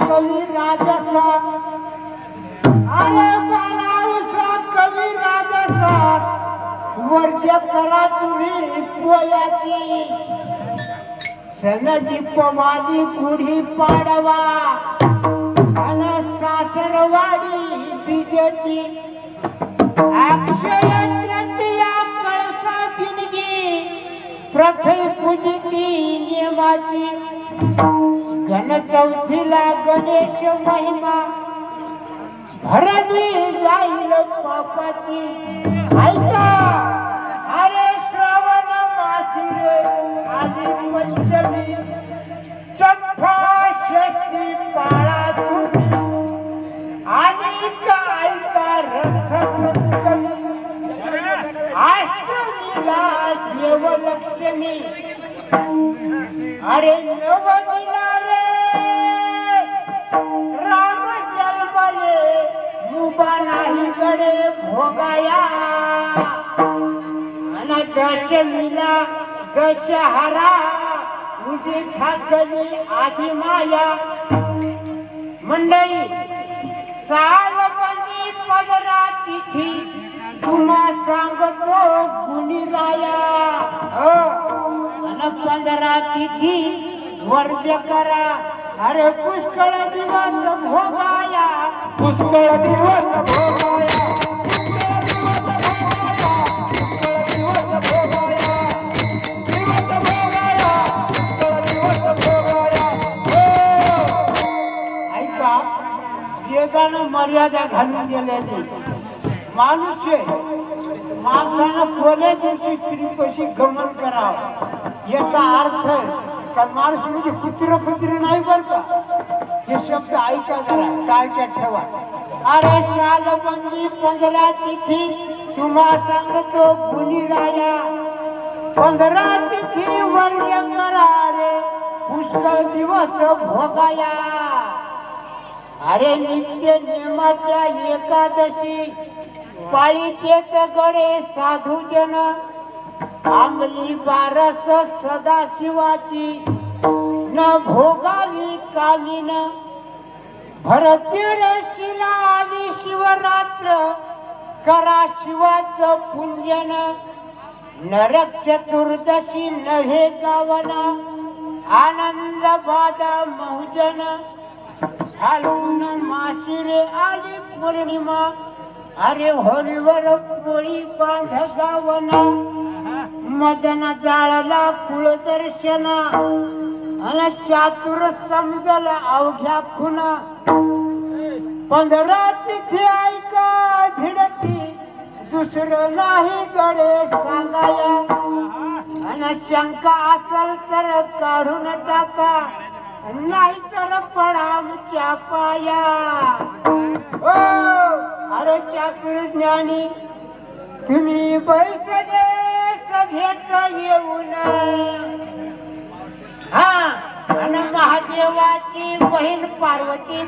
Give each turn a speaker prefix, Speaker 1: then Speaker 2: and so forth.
Speaker 1: कवी राजसा अरे बालावसा कवी राजसा वर्ज करा तुम्ही पोयाची. सनदी पवाली गुढी पाडवा. अन सासरवाडी बीजेची अक्षय तृतीया कळसा दिनगी. प्रथई पूजिती नियमाची गण चौथीला गणेश महिमा. भरली जाईल पापाची. ऐका. अरे श्रावण मासिरे आली पंचमी. चंपा शेती पाळा तुम्ही. आणि काय का रथ सप्तमी अष्टमीला देवलक्ष्मी. अरे नवमीला गडे भोगाया. आणि दशमीला दशहरा उदी ठाकली आधी माया. मंडळी सालबंदी पदरा तिथी तुम्हा सांगतो गुणी राया. हो. अन पंधरा तिथी वर्ज करा. अरे पुष्कळ दिवस भोगाया.
Speaker 2: पुष्कळ दिवस भोगाया.
Speaker 1: ऐका वेदानं मर्यादा घालून दिलेली. माणूस आहे माणसानं कोण्या दिवशी स्त्री गमन करावं? याचा अर्थ का माणूस म्हणजे कुत्र कुत्री नाही बर का? हे शब्द ऐका जरा काळच्या ठेवा. अरे सालबंदी पंधरा तिथी तुम्हा सांगतो गुणी राया पंधरा तिथी वर्य करा रे पुष्कळ दिवस भोगाया. अरे नित्य नियमाच्या एकादशी पाळीचे गडे साधू जन आंबली बारस सदाशिवाची. न भोगावी कालीन. भरतीर शिला आणि शिवरात्र करा शिवाचं पूजन. नरक चतुर्दशी नव्हे गावना आनंद बादा मौजन फाल्गुन माशिरे आली पौर्णिमा अरे होळीवर पोळी बांध गावना. मदन जाळला कुळदर्शना आणि चातुर समजल अवघ्या खुना पंधरा तिथे ऐका भिडती. दुसरं नाही गडे सांगाया. अन शंका असल तर काढून टाका. नाही तर पडामच्या पाया. ओ अरे चातुर ज्ञानी तुम्ही बैसले सभेत येऊन. हा आणि बहीण पार्वती.